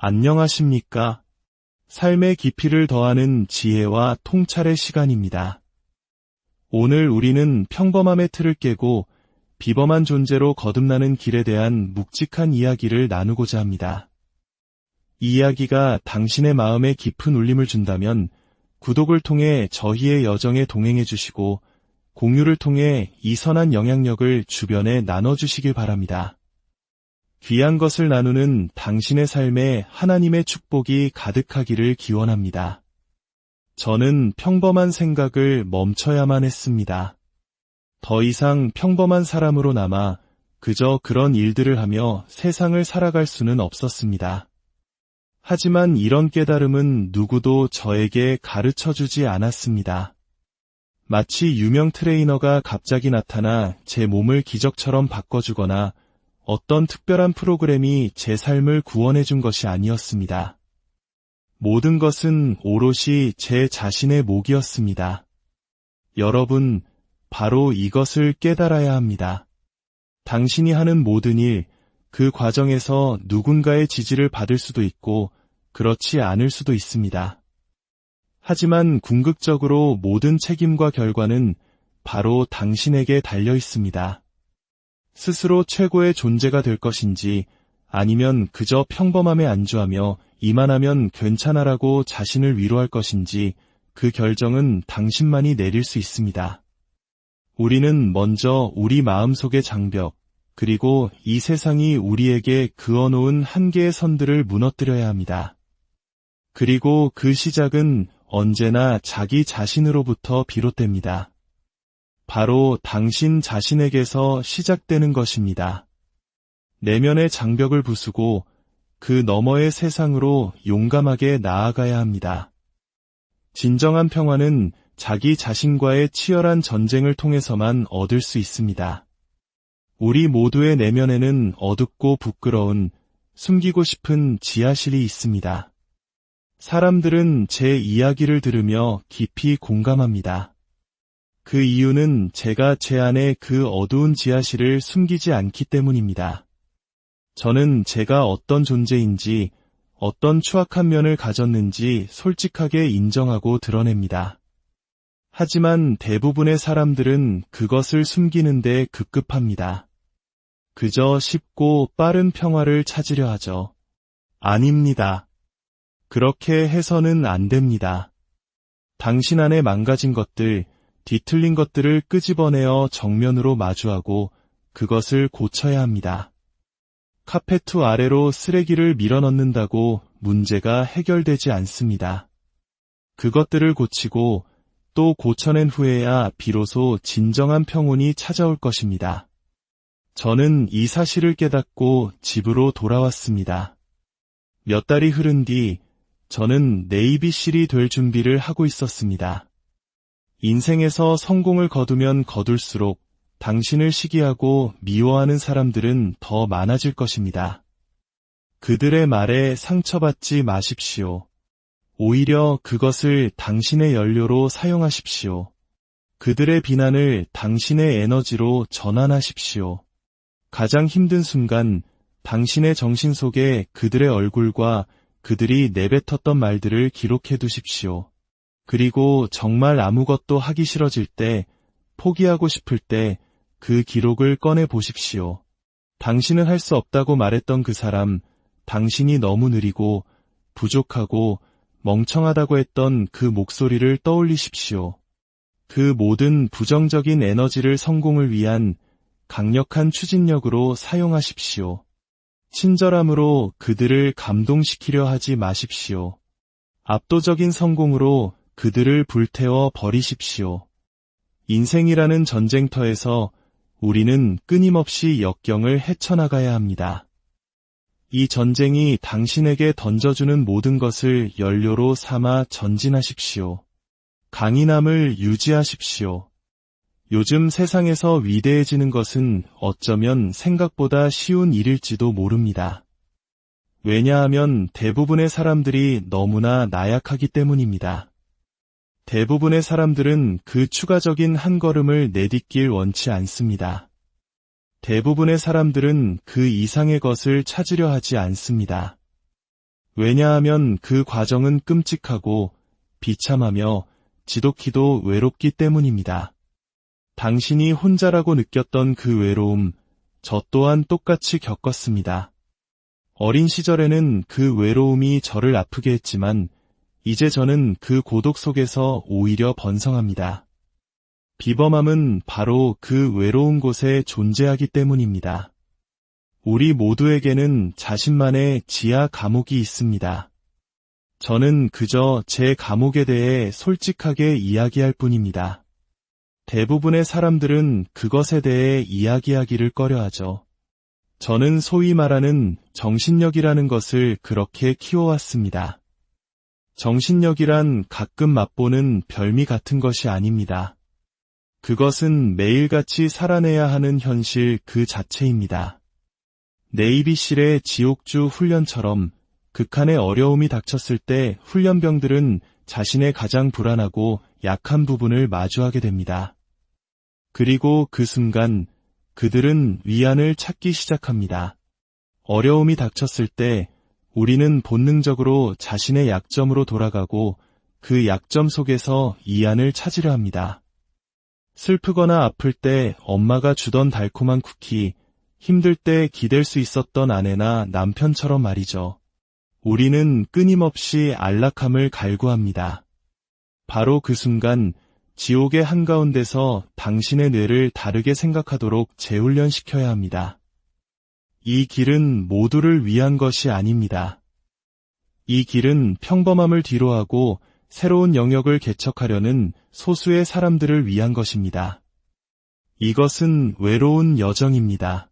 안녕하십니까? 삶의 깊이를 더하는 지혜와 통찰의 시간입니다. 오늘 우리는 평범함의 틀을 깨고 비범한 존재로 거듭나는 길에 대한 묵직한 이야기를 나누고자 합니다. 이 이야기가 당신의 마음에 깊은 울림을 준다면 구독을 통해 저희의 여정에 동행해 주시고 공유를 통해 이 선한 영향력을 주변에 나눠주시길 바랍니다. 귀한 것을 나누는 당신의 삶에 하나님의 축복이 가득하기를 기원합니다. 저는 평범한 생각을 멈춰야만 했습니다. 더 이상 평범한 사람으로 남아 그저 그런 일들을 하며 세상을 살아갈 수는 없었습니다. 하지만 이런 깨달음은 누구도 저에게 가르쳐 주지 않았습니다. 마치 유명 트레이너가 갑자기 나타나 제 몸을 기적처럼 바꿔주거나 어떤 특별한 프로그램이 제 삶을 구원해 준 것이 아니었습니다. 모든 것은 오롯이 제 자신의 목이었습니다. 여러분, 바로 이것을 깨달아야 합니다. 당신이 하는 모든 일, 그 과정에서 누군가의 지지를 받을 수도 있고, 그렇지 않을 수도 있습니다. 하지만 궁극적으로 모든 책임과 결과는 바로 당신에게 달려 있습니다. 스스로 최고의 존재가 될 것인지 아니면 그저 평범함에 안주하며 이만하면 괜찮아라고 자신을 위로할 것인지 그 결정은 당신만이 내릴 수 있습니다. 우리는 먼저 우리 마음속의 장벽, 그리고 이 세상이 우리에게 그어놓은 한계의 선들을 무너뜨려야 합니다. 그리고 그 시작은 언제나 자기 자신으로부터 비롯됩니다. 바로 당신 자신에게서 시작되는 것입니다. 내면의 장벽을 부수고 그 너머의 세상으로 용감하게 나아가야 합니다. 진정한 평화는 자기 자신과의 치열한 전쟁을 통해서만 얻을 수 있습니다. 우리 모두의 내면에는 어둡고 부끄러운 숨기고 싶은 지하실이 있습니다. 사람들은 제 이야기를 들으며 깊이 공감합니다. 그 이유는 제가 제 안에 그 어두운 지하실을 숨기지 않기 때문입니다. 저는 제가 어떤 존재인지, 어떤 추악한 면을 가졌는지 솔직하게 인정하고 드러냅니다. 하지만 대부분의 사람들은 그것을 숨기는데 급급합니다. 그저 쉽고 빠른 평화를 찾으려 하죠. 아닙니다. 그렇게 해서는 안 됩니다. 당신 안에 망가진 것들, 뒤틀린 것들을 끄집어내어 정면으로 마주하고 그것을 고쳐야 합니다. 카페트 아래로 쓰레기를 밀어넣는다고 문제가 해결되지 않습니다. 그것들을 고치고 또 고쳐낸 후에야 비로소 진정한 평온이 찾아올 것입니다. 저는 이 사실을 깨닫고 집으로 돌아왔습니다. 몇 달이 흐른 뒤 저는 네이비실이 될 준비를 하고 있었습니다. 인생에서 성공을 거두면 거둘수록 당신을 시기하고 미워하는 사람들은 더 많아질 것입니다. 그들의 말에 상처받지 마십시오. 오히려 그것을 당신의 연료로 사용하십시오. 그들의 비난을 당신의 에너지로 전환하십시오. 가장 힘든 순간 당신의 정신 속에 그들의 얼굴과 그들이 내뱉었던 말들을 기록해 두십시오. 그리고 정말 아무것도 하기 싫어질 때, 포기하고 싶을 때 그 기록을 꺼내 보십시오. 당신은 할 수 없다고 말했던 그 사람, 당신이 너무 느리고 부족하고 멍청하다고 했던 그 목소리를 떠올리십시오. 그 모든 부정적인 에너지를 성공을 위한 강력한 추진력으로 사용하십시오. 친절함으로 그들을 감동시키려 하지 마십시오. 압도적인 성공으로 그들을 불태워 버리십시오. 인생이라는 전쟁터에서 우리는 끊임없이 역경을 헤쳐나가야 합니다. 이 전쟁이 당신에게 던져주는 모든 것을 연료로 삼아 전진하십시오. 강인함을 유지하십시오. 요즘 세상에서 위대해지는 것은 어쩌면 생각보다 쉬운 일일지도 모릅니다. 왜냐하면 대부분의 사람들이 너무나 나약하기 때문입니다. 대부분의 사람들은 그 추가적인 한 걸음을 내딛길 원치 않습니다. 대부분의 사람들은 그 이상의 것을 찾으려 하지 않습니다. 왜냐하면 그 과정은 끔찍하고 비참하며 지독히도 외롭기 때문입니다. 당신이 혼자라고 느꼈던 그 외로움, 저 또한 똑같이 겪었습니다. 어린 시절에는 그 외로움이 저를 아프게 했지만, 이제 저는 그 고독 속에서 오히려 번성합니다. 비범함은 바로 그 외로운 곳에 존재하기 때문입니다. 우리 모두에게는 자신만의 지하 감옥이 있습니다. 저는 그저 제 감옥에 대해 솔직하게 이야기할 뿐입니다. 대부분의 사람들은 그것에 대해 이야기하기를 꺼려하죠. 저는 소위 말하는 정신력이라는 것을 그렇게 키워왔습니다. 정신력이란 가끔 맛보는 별미 같은 것이 아닙니다. 그것은 매일같이 살아내야 하는 현실 그 자체입니다. 네이비실의 지옥주 훈련처럼 극한의 어려움이 닥쳤을 때 훈련병들은 자신의 가장 불안하고 약한 부분을 마주하게 됩니다. 그리고 그 순간 그들은 위안을 찾기 시작합니다. 어려움이 닥쳤을 때 우리는 본능적으로 자신의 약점으로 돌아가고 그 약점 속에서 이안을 찾으려 합니다. 슬프거나 아플 때 엄마가 주던 달콤한 쿠키, 힘들 때 기댈 수 있었던 아내나 남편처럼 말이죠. 우리는 끊임없이 안락함을 갈구합니다. 바로 그 순간 지옥의 한가운데서 당신의 뇌를 다르게 생각하도록 재훈련시켜야 합니다. 이 길은 모두를 위한 것이 아닙니다. 이 길은 평범함을 뒤로하고 새로운 영역을 개척하려는 소수의 사람들을 위한 것입니다. 이것은 외로운 여정입니다.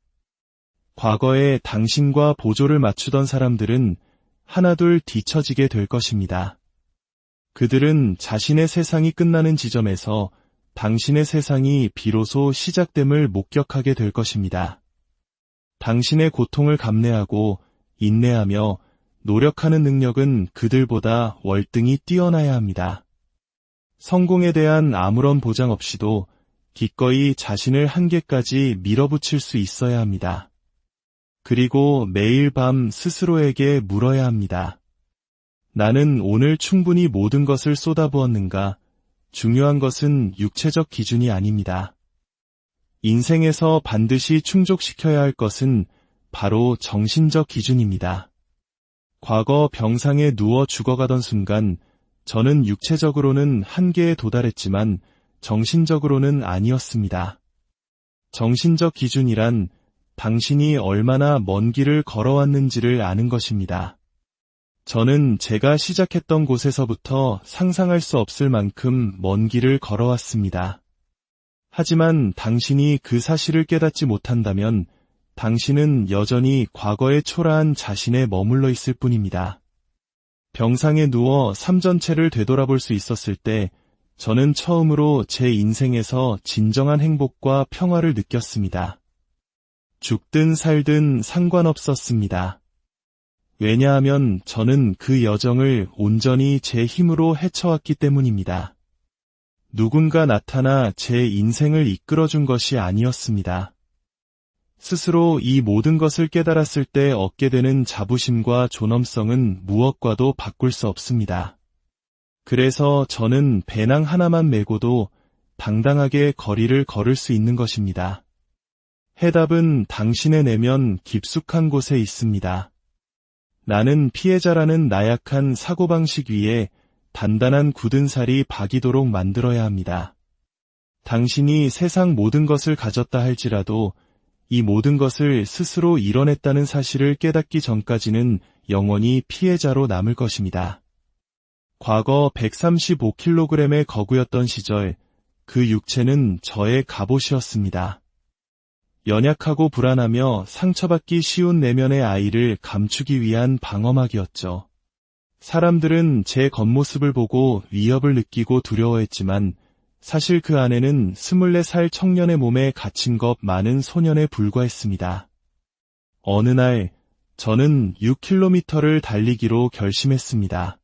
과거에 당신과 보조를 맞추던 사람들은 하나둘 뒤처지게 될 것입니다. 그들은 자신의 세상이 끝나는 지점에서 당신의 세상이 비로소 시작됨을 목격하게 될 것입니다. 당신의 고통을 감내하고 인내하며 노력하는 능력은 그들보다 월등히 뛰어나야 합니다. 성공에 대한 아무런 보장 없이도 기꺼이 자신을 한계까지 밀어붙일 수 있어야 합니다. 그리고 매일 밤 스스로에게 물어야 합니다. 나는 오늘 충분히 모든 것을 쏟아부었는가? 중요한 것은 육체적 기준이 아닙니다. 인생에서 반드시 충족시켜야 할 것은 바로 정신적 기준입니다. 과거 병상에 누워 죽어가던 순간 저는 육체적으로는 한계에 도달했지만 정신적으로는 아니었습니다. 정신적 기준이란 당신이 얼마나 먼 길을 걸어왔는지를 아는 것입니다. 저는 제가 시작했던 곳에서부터 상상할 수 없을 만큼 먼 길을 걸어왔습니다. 하지만 당신이 그 사실을 깨닫지 못한다면 당신은 여전히 과거의 초라한 자신에 머물러 있을 뿐입니다. 병상에 누워 삶 전체를 되돌아볼 수 있었을 때 저는 처음으로 제 인생에서 진정한 행복과 평화를 느꼈습니다. 죽든 살든 상관없었습니다. 왜냐하면 저는 그 여정을 온전히 제 힘으로 헤쳐왔기 때문입니다. 누군가 나타나 제 인생을 이끌어준 것이 아니었습니다. 스스로 이 모든 것을 깨달았을 때 얻게 되는 자부심과 존엄성은 무엇과도 바꿀 수 없습니다. 그래서 저는 배낭 하나만 메고도 당당하게 거리를 걸을 수 있는 것입니다. 해답은 당신의 내면 깊숙한 곳에 있습니다. 나는 피해자라는 나약한 사고방식 위에 단단한 굳은 살이 박이도록 만들어야 합니다. 당신이 세상 모든 것을 가졌다 할지라도 이 모든 것을 스스로 이뤄냈다는 사실을 깨닫기 전까지는 영원히 피해자로 남을 것입니다. 과거 135kg의 거구였던 시절 그 육체는 저의 갑옷이었습니다. 연약하고 불안하며 상처받기 쉬운 내면의 아이를 감추기 위한 방어막이었죠. 사람들은 제 겉모습을 보고 위협을 느끼고 두려워했지만 사실 그 안에는 24살 청년의 몸에 갇힌 것 많은 소년에 불과했습니다. 어느 날 저는 6km를 달리기로 결심했습니다.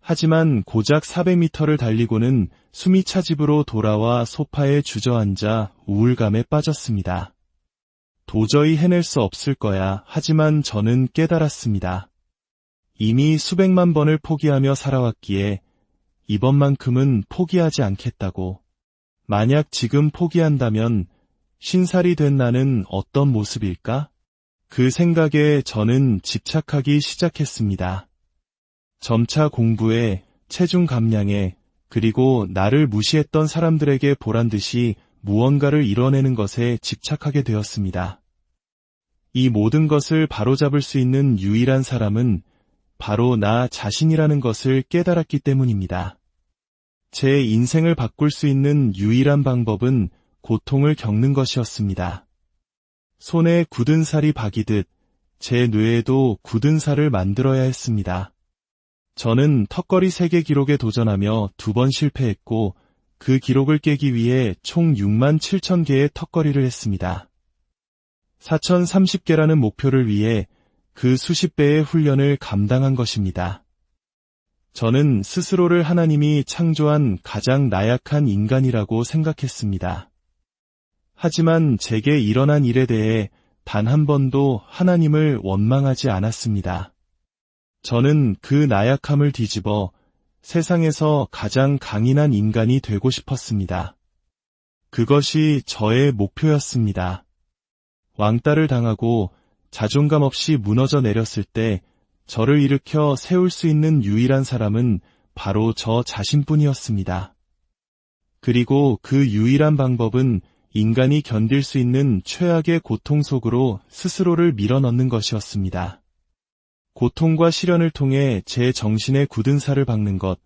하지만 고작 400m를 달리고는 숨이 차 집으로 돌아와 소파에 주저앉아 우울감에 빠졌습니다. 도저히 해낼 수 없을 거야. 하지만 저는 깨달았습니다. 이미 수백만 번을 포기하며 살아왔기에 이번만큼은 포기하지 않겠다고. 만약 지금 포기한다면 신살이 된 나는 어떤 모습일까? 그 생각에 저는 집착하기 시작했습니다. 점차 공부에, 체중 감량에, 그리고 나를 무시했던 사람들에게 보란 듯이 무언가를 이뤄내는 것에 집착하게 되었습니다. 이 모든 것을 바로잡을 수 있는 유일한 사람은 바로 나 자신이라는 것을 깨달았기 때문입니다. 제 인생을 바꿀 수 있는 유일한 방법은 고통을 겪는 것이었습니다. 손에 굳은 살이 박이듯 제 뇌에도 굳은 살을 만들어야 했습니다. 저는 턱걸이 세계 기록에 도전하며 두 번 실패했고 그 기록을 깨기 위해 총 6만 7천 개의 턱걸이를 했습니다. 4,030개라는 목표를 위해 그 수십 배의 훈련을 감당한 것입니다. 저는 스스로를 하나님이 창조한 가장 나약한 인간이라고 생각했습니다. 하지만 제게 일어난 일에 대해 단 한 번도 하나님을 원망하지 않았습니다. 저는 그 나약함을 뒤집어 세상에서 가장 강인한 인간이 되고 싶었습니다. 그것이 저의 목표였습니다. 왕따를 당하고 자존감 없이 무너져 내렸을 때 저를 일으켜 세울 수 있는 유일한 사람은 바로 저 자신뿐이었습니다. 그리고 그 유일한 방법은 인간이 견딜 수 있는 최악의 고통 속으로 스스로를 밀어넣는 것이었습니다. 고통과 시련을 통해 제 정신에 굳은 살을 박는 것,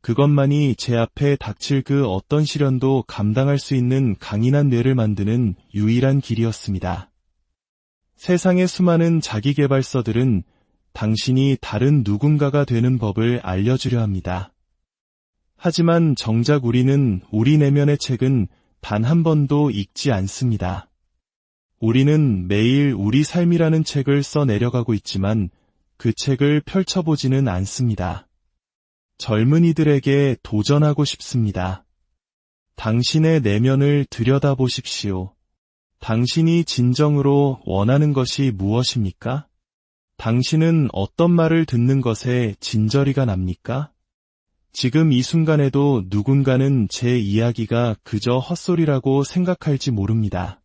그것만이 제 앞에 닥칠 그 어떤 시련도 감당할 수 있는 강인한 뇌를 만드는 유일한 길이었습니다. 세상의 수많은 자기개발서들은 당신이 다른 누군가가 되는 법을 알려주려 합니다. 하지만 정작 우리는 우리 내면의 책은 단 한 번도 읽지 않습니다. 우리는 매일 우리 삶이라는 책을 써 내려가고 있지만 그 책을 펼쳐보지는 않습니다. 젊은이들에게 도전하고 싶습니다. 당신의 내면을 들여다보십시오. 당신이 진정으로 원하는 것이 무엇입니까? 당신은 어떤 말을 듣는 것에 진저리가 납니까? 지금 이 순간에도 누군가는 제 이야기가 그저 헛소리라고 생각할지 모릅니다.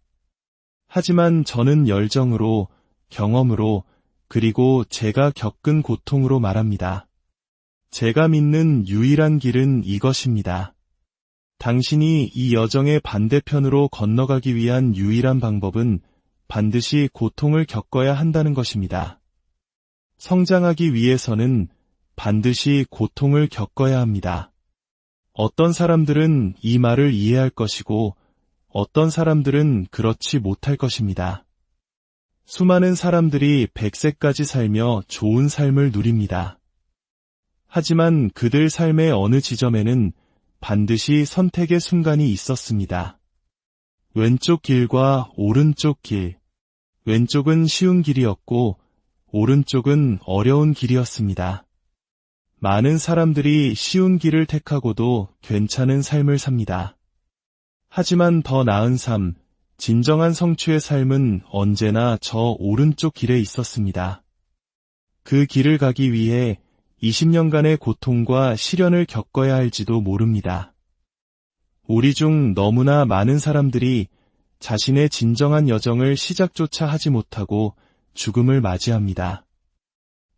하지만 저는 열정으로, 경험으로, 그리고 제가 겪은 고통으로 말합니다. 제가 믿는 유일한 길은 이것입니다. 당신이 이 여정의 반대편으로 건너가기 위한 유일한 방법은 반드시 고통을 겪어야 한다는 것입니다. 성장하기 위해서는 반드시 고통을 겪어야 합니다. 어떤 사람들은 이 말을 이해할 것이고 어떤 사람들은 그렇지 못할 것입니다. 수많은 사람들이 100세까지 살며 좋은 삶을 누립니다. 하지만 그들 삶의 어느 지점에는 반드시 선택의 순간이 있었습니다. 왼쪽 길과 오른쪽 길. 왼쪽은 쉬운 길이었고, 오른쪽은 어려운 길이었습니다. 많은 사람들이 쉬운 길을 택하고도 괜찮은 삶을 삽니다. 하지만 더 나은 삶, 진정한 성취의 삶은 언제나 저 오른쪽 길에 있었습니다. 그 길을 가기 위해 20년간의 고통과 시련을 겪어야 할지도 모릅니다. 우리 중 너무나 많은 사람들이 자신의 진정한 여정을 시작조차 하지 못하고 죽음을 맞이합니다.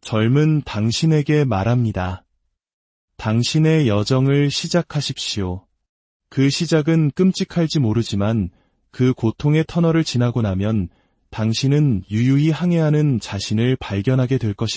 젊은 당신에게 말합니다. 당신의 여정을 시작하십시오. 그 시작은 끔찍할지 모르지만 그 고통의 터널을 지나고 나면 당신은 유유히 항해하는 자신을 발견하게 될 것입니다.